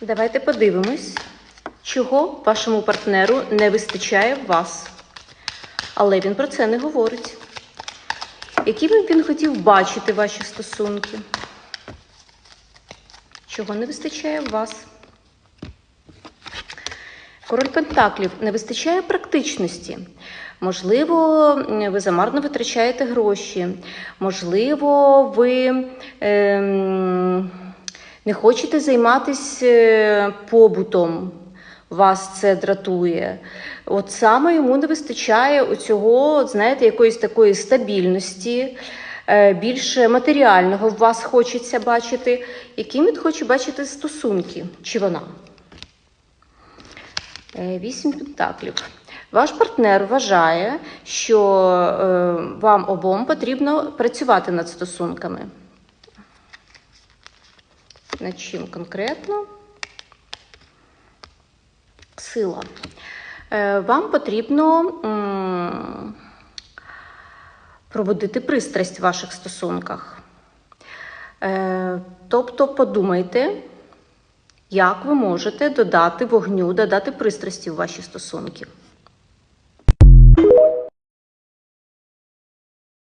Давайте подивимось, чого вашому партнеру не вистачає вас. Але він про це не говорить. Якими б він хотів бачити ваші стосунки? Чого не вистачає вас? Король Пентаклів не вистачає практичності. Можливо, ви замарно витрачаєте гроші. Можливо, ви ем, не хочете займатися е, побутом. Вас це дратує. От саме йому не вистачає оцього, знаєте, якоїсь такої стабільності, е, більше матеріального в вас хочеться бачити. Яким він хоче бачити стосунки? Чи вона? Е, Вісім пентаклів. Ваш партнер вважає, що вам обом потрібно працювати над стосунками. Над чим конкретно? Сила. Е, Вам потрібно м, пробудити пристрасть в ваших стосунках. Е, Тобто подумайте, як ви можете додати вогню, додати пристрасті в ваші стосунки.